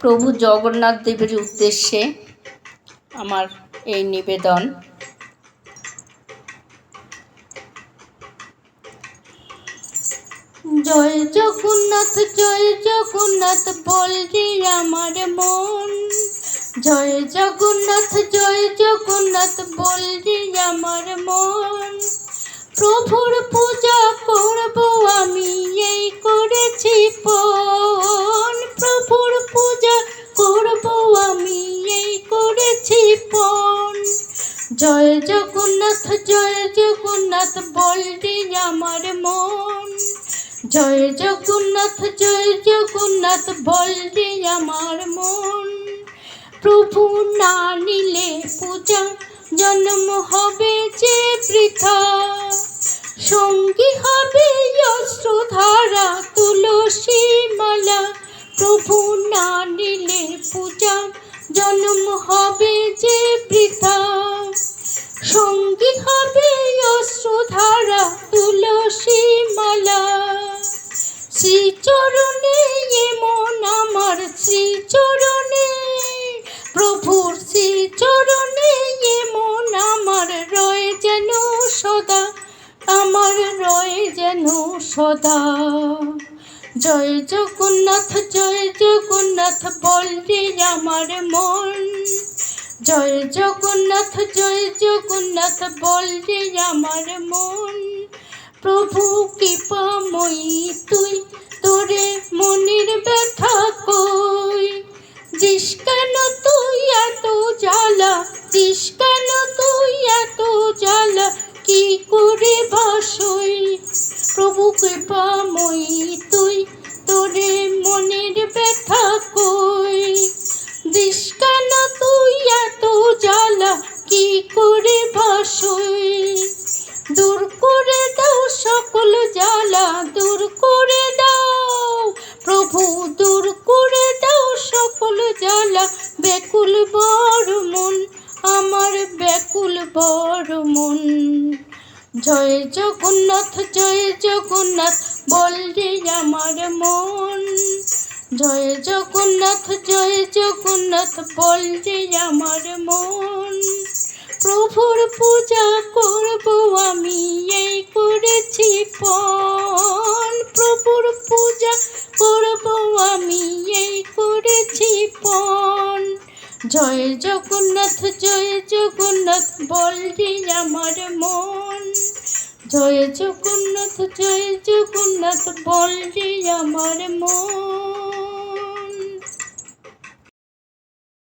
প্রভু জগন্নাথ দেবের উদ্দেশ্যে আমার এই নিবেদন। জয় জগন্নাথ জয় জগন্নাথ বলরি আমার মন। জয় জগন্নাথ জয় জগন্নাথ বলরি আমার জয় জগন্নাথ জয় জগন্নাথ বলরি আমার মন। জয় জগন্নাথ জয় জগন্নাথ বলরে আমার মন। প্রভু না নিলে পূজা জন্ম হবে যে বৃথা। সঙ্গী হবে অস্ত্রধারা তুলসী মালা। প্রভু না নিলে পূজা জন্ম হবে যে বৃথা। সঙ্গী হবে অস্ত্রধারা তুলসী মালা শ্রীচরণে এমন আমার শ্রীচরণে, প্রভুর শ্রীচরণে এমন আমার রয় যেন সদা, আমার রয় যেন সদা। জয় জগন্নাথ জয় জগন্নাথ বলরে আমার মন। জয় জগন্নাথ জয় জগন্নাথ বলরে আমার মন। প্রভু কৃপাময়ী তুই, তোরে মনের ব্যথা কই। দিস কেন তুই এত জ্বালা দিস কেন তুই এত জ্বালা, কি করে বাসই? প্রভু কৃপাময়ী তুই, তোরে মনের ব্যথা করে ভাসই দূর করে দাও সকল জ্বালা, দূর করে দাও প্রভু, দূর করে দাও সকল জ্বালা, ব্যাকুল বড় মন, আমার ব্যাকুল বড় মন। জয় জগন্নাথ জয় জগন্নাথ বলরে আমার মন। জয় জগন্নাথ জয় জগন্নাথ বলরে আমার মন। প্রভুর পূজা করব আমি, এই করেছি পণ প্রভুর পূজা করব আমি, এই করেছি পণ জয় জগন্নাথ জয় জগন্নাথ বলরি আমার মন। জয় জগন্নাথ জয় জগন্নাথ বলরি আমার মন।